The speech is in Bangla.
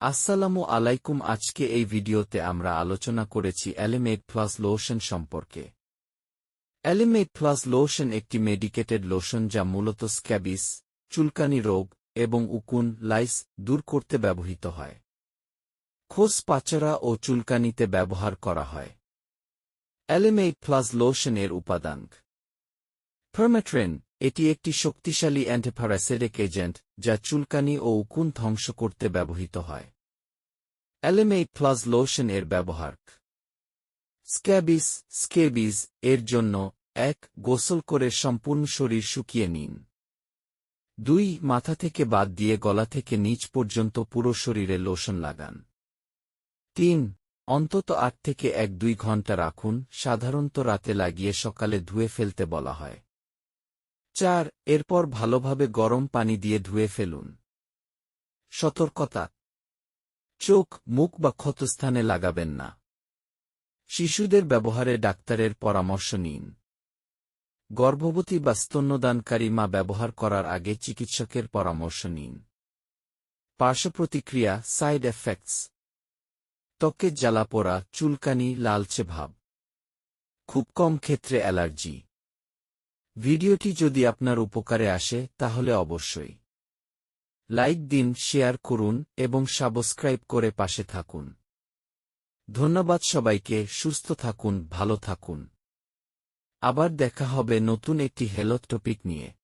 আসসালামু আলাইকুম, আজকে এই ভিডিওতে আমরা আলোচনা করেছি অ্যালিমেট প্লাস লোশন সম্পর্কে। অ্যালিমেট প্লাস লোশন একটি মেডিকেটেড লোশন যা মূলত স্ক্যাবিস, চুলকানি রোগ এবং উকুন, লাইস দূর করতে ব্যবহৃত হয়। খোস পাচারা ও চুলকানিতে ব্যবহার করা হয়। অ্যালিমেট প্লাস লোশনের উপাদান। ফার্মেট্রেন এটি একটি শক্তিশালী অ্যান্টিপ্যারাসিটিক এজেন্ট, যা চুলকানি ও উকুন ধ্বংস করতে ব্যবহৃত হয়। অ্যালিমেট প্লাস লোশন এর ব্যবহার। স্ক্যাবিস স্কেবিজ এর জন্য এক, গোসল করে সম্পূর্ণ শরীর শুকিয়ে নিন। দুই, মাথা থেকে বাদ দিয়ে গলা থেকে নিচ পর্যন্ত পুরো শরীরে লোশন লাগান। তিন, অন্তত আট থেকে এক দুই ঘণ্টা রাখুন, সাধারণত রাতে লাগিয়ে সকালে ধুয়ে ফেলতে বলা হয়। চার, এরপর ভালোভাবে গরম পানি দিয়ে ধুয়ে ফেলুন। সতর্কতা। চোখ, মুখ বা ক্ষতস্থানে লাগাবেন না। শিশুদের ব্যবহারে ডাক্তারের পরামর্শ নিন। গর্ভবতী বা স্তন্যদানকারী মা ব্যবহার করার আগে চিকিৎসকের পরামর্শ নিন। পার্শ্বপ্রতিক্রিয়া, সাইড এফেক্টস। ত্বকে জ্বালাপোড়া চুলকানি, লালচে ভাব। খুব কম ক্ষেত্রে অ্যালার্জি। ভিডিওটি যদি আপনার উপকারে আসে, তাহলে অবশ্যই লাইক দিন, শেয়ার করুন, এবং সাবস্ক্রাইব করে পাশে থাকুন। ধন্যবাদ সবাইকে, সুস্থ থাকুন, ভালো থাকুন। আবার দেখা হবে নতুন একটি হেলথ টপিক নিয়ে।